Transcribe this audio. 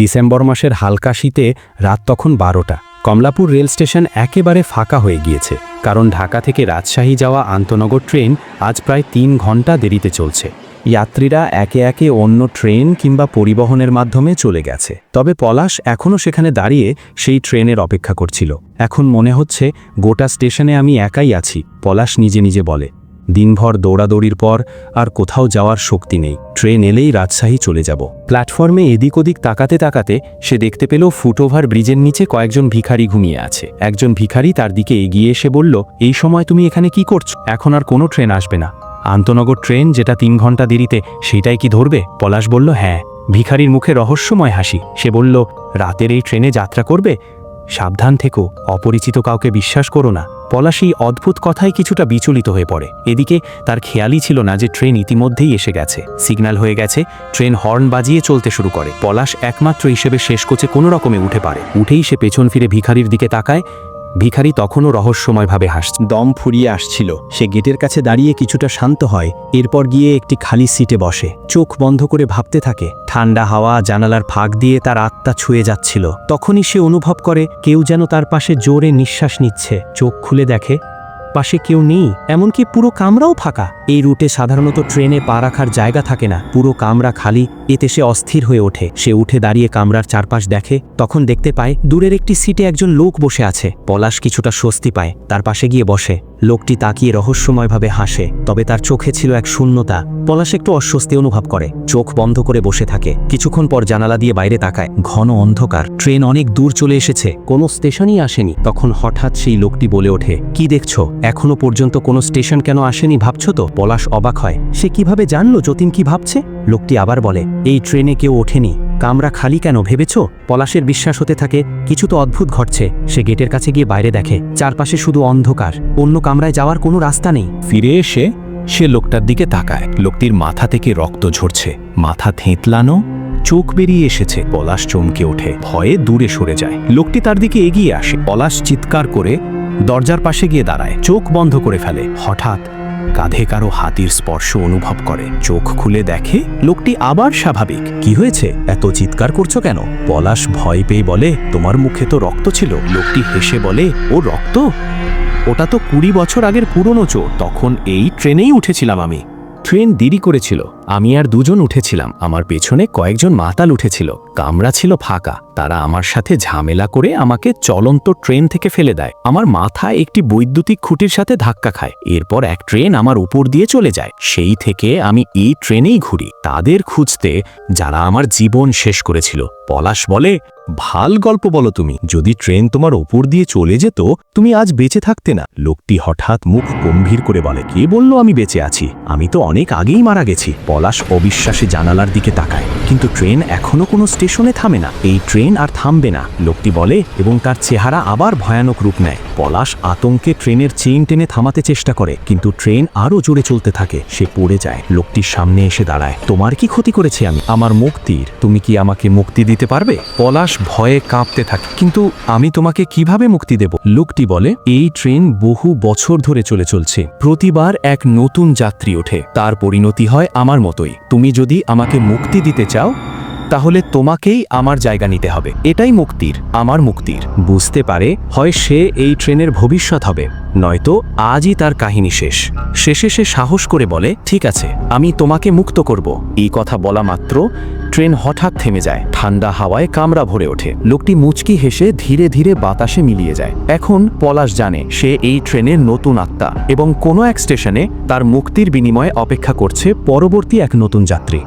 December মাসের হালকা শীতে রাত তখন বারোটা। কমলাপুর রেল স্টেশন একেবারে ফাঁকা হয়ে গিয়েছে, কারণ ঢাকা থেকে রাজশাহী যাওয়া আন্তনগর ট্রেন আজ প্রায় তিন ঘণ্টা দেরিতে চলছে। যাত্রীরা একে একে অন্য ট্রেন কিংবা পরিবহনের মাধ্যমে চলে গেছে। তবে পলাশ এখনও সেখানে দাঁড়িয়ে সেই ট্রেনের অপেক্ষা করছিল। এখন মনে হচ্ছে, গোটা স্টেশনে আমি একাই আছি, পলাশ নিজে নিজে বলে। দিনভর দৌড়াদৌড়ির পর আর কোথাও যাওয়ার শক্তি নেই। ট্রেন এলেই রাজশাহী চলে যাব। প্ল্যাটফর্মে এদিক ওদিক তাকাতে তাকাতে সে দেখতে পেল ফুটওভার ব্রিজের নিচে কয়েকজন ভিখারি ঘুমিয়ে আছে। একজন ভিখারি তার দিকে এগিয়ে এসে বলল, এই সময় তুমি এখানে কি করছ? এখন আর কোনো ট্রেন আসবে না। আন্তনগর ট্রেন যেটা তিন ঘণ্টা দেরিতে, সেটাই কি ধরবে? পলাশ বলল হ্যাঁ। ভিখারির মুখে রহস্যময় হাসি। সে বলল, রাতের এই ট্রেনে যাত্রা করবে? সাবধান থেকো। অপরিচিত কাউকে বিশ্বাস করো না। পলাশ এই অদ্ভুত কথায় কিছুটা বিচলিত হয়ে পড়ে। এদিকে তার খেয়ালই ছিল না যে ট্রেন ইতিমধ্যেই এসে গেছে। সিগন্যাল হয়ে গেছে, ট্রেন হর্ন বাজিয়ে চলতে শুরু করে। পলাশ একমাত্র হিসেবে শেষ কোচে কোনো রকমে উঠে পারে। উঠেই সে পেছন ফিরে ভিখারির দিকে তাকায় ভিখারি তখনও রহস্যময়ভাবে হাস দম ফুরিয়ে আসছিল। সে গেটের কাছে দাঁড়িয়ে কিছুটা শান্ত হয়, এরপর গিয়ে একটি খালি সিটে বসে। চোখ বন্ধ করে ভাবতে থাকে, ঠান্ডা হাওয়া জানালার ফাঁক দিয়ে তার আত্মা ছুঁয়ে যাচ্ছিল। তখনই সে অনুভব করে, কেউ যেন তার পাশে জোরে নিঃশ্বাস নিচ্ছে। চোখ খুলে দেখে, পাশে কেউ নেই, এমনকি পুরো কামরাও ফাঁকা। এই রুটে সাধারণত ট্রেনে পা রাখার জায়গা থাকে না। পুরো কামরা খালি, এতে সে অস্থির হয়ে ওঠে। সে উঠে দাঁড়িয়ে কামরার চারপাশ দেখে, তখন দেখতে পায়, দূরের একটি সিটে একজন লোক বসে আছে। পলাশ কিছুটা স্বস্তি পায়, তার পাশে গিয়ে বসে। লোকটি তাকিয়ে রহস্যময়ভাবে হাসে, তবে তার চোখে ছিল এক শূন্যতা। পলাশ একটু অস্বস্তি অনুভব করে, চোখ বন্ধ করে বসে থাকে। কিছুক্ষণ পর জানালা দিয়ে বাইরে তাকায়। ঘন অন্ধকার, ট্রেন অনেক দূর চলে এসেছে। কোনো স্টেশনই আসেনি। তখন হঠাৎ সেই লোকটি বলে ওঠে, কি দেখছ? এখনও পর্যন্ত কোনো স্টেশন কেন আসেনি ভাবছ তো? পলাশ অবাক হয়। সে কীভাবে জানলো, যতীন কি ভাবছে? লোকটি আবার বলে, এই ট্রেনে কেউ ওঠেনি। কামরা খালি কেন, ভেবেছ? পলাশের বিশ্বাস হতে থাকে, কিছু তো অদ্ভুত ঘটছে। সে গেটের কাছে গিয়ে বাইরে দেখে, চারপাশে শুধু অন্ধকার। অন্য কামরায় যাওয়ার কোনো রাস্তা নেই। ফিরে এসে সে লোকটার দিকে তাকায়। লোকটির মাথা থেকে রক্ত ঝরছে। মাথা থেঁতলানো, চোখ বেরিয়ে এসেছে। পলাশ চমকে ওঠে। ভয়ে দূরে সরে যায়। লোকটি তার দিকে এগিয়ে আসে। পলাশ চিৎকার করে দরজার পাশে গিয়ে দাঁড়ায়। চোখ বন্ধ করে ফেলে। হঠাৎ কাঁধে কারও হাতির স্পর্শ অনুভব করে। চোখ খুলে দেখে, লোকটি আবার স্বাভাবিক। কি হয়েছে? এত চিৎকার করছ কেন? পলাশ ভয় পেয়ে বলে, তোমার মুখে তো রক্ত ছিল। লোকটি হেসে বলে, ও রক্ত? ওটা তো কুড়ি বছর আগের পুরনো চোর। তখন এই ট্রেনেই উঠেছিলাম আমি। ট্রেন দেরি করেছিল। আমি আর দুজন উঠেছিলাম। আমার পেছনে কয়েকজন মাতাল উঠেছিল। কামরা ছিল ফাঁকা। তারা আমার সাথে ঝামেলা করে আমাকে চলন্ত ট্রেন থেকে ফেলে দেয়। আমার মাথায় একটি বৈদ্যুতিক খুঁটির সাথে ধাক্কা খায়। এরপর এক ট্রেন আমার উপর দিয়ে চলে যায়। সেই থেকে আমি এই ট্রেনেই ঘুরি। তাদের খুঁজতে যারা আমার জীবন শেষ করেছিল। পলাশ বলে, ভালো গল্প বলো তুমি। যদি ট্রেন তোমার ওপর দিয়ে চলে যেত, তুমি আজ বেঁচে থাকতে না। লোকটি হঠাৎ মুখ গম্ভীর করে বলে, কে বলল আমি বেঁচে আছি? আমি তো অনেক আগেই মারা গেছি। পলাশ অবিশ্বাসে জানালার দিকে তাকায়। কিন্তু ট্রেন এখনও কোনো স্টেশনে থামে না। এই ট্রেন আর থামবে না, লোকটি বলে, এবং তার চেহারা আবার ভয়ানক রূপ নেয়। পলাশ আতঙ্কে ট্রেনের চেইন টেনে থামাতে চেষ্টা করে, কিন্তু ট্রেন আরও জোরে চলতে থাকে। সে পড়ে যায়। লোকটির সামনে এসে দাঁড়ায়। তোমার কি ক্ষতি করেছি আমি? আমার মুক্তির তুমি কি আমাকে মুক্তি দিতে পারবে? পলাশ ভয়ে কাঁপতে থাকে। কিন্তু আমি তোমাকে কীভাবে মুক্তি দেব? লোকটি বলে, এই ট্রেন বহু বছর ধরে চলে চলছে। প্রতিবার এক নতুন যাত্রী ওঠে। তার পরিণতি হয় আমার মতোই। তুমি যদি আমাকে মুক্তি দিতে চাও তাহলে তোমাকেই আমার জায়গা নিতে হবে। এটাই মুক্তির, আমার মুক্তির। বুঝতে পারে, হয় সে এই ট্রেনের ভবিষ্যৎ হবে, নয়তো আজই তার কাহিনী শেষ। শেষে সে সাহস করে বলে, ঠিক আছে, আমি তোমাকে মুক্ত করব। এই কথা বলা মাত্র ট্রেন হঠাৎ থেমে যায়। ঠান্ডা হাওয়ায় কামরা ভরে ওঠে। লোকটি মুচকি হেসে ধীরে ধীরে বাতাসে মিলিয়ে যায়। এখন পলাশ জানে, সে এই ট্রেনের নতুন আত্মা এবং কোনো এক স্টেশনে তার মুক্তির বিনিময়ে অপেক্ষা করছে পরবর্তী এক নতুন যাত্রী।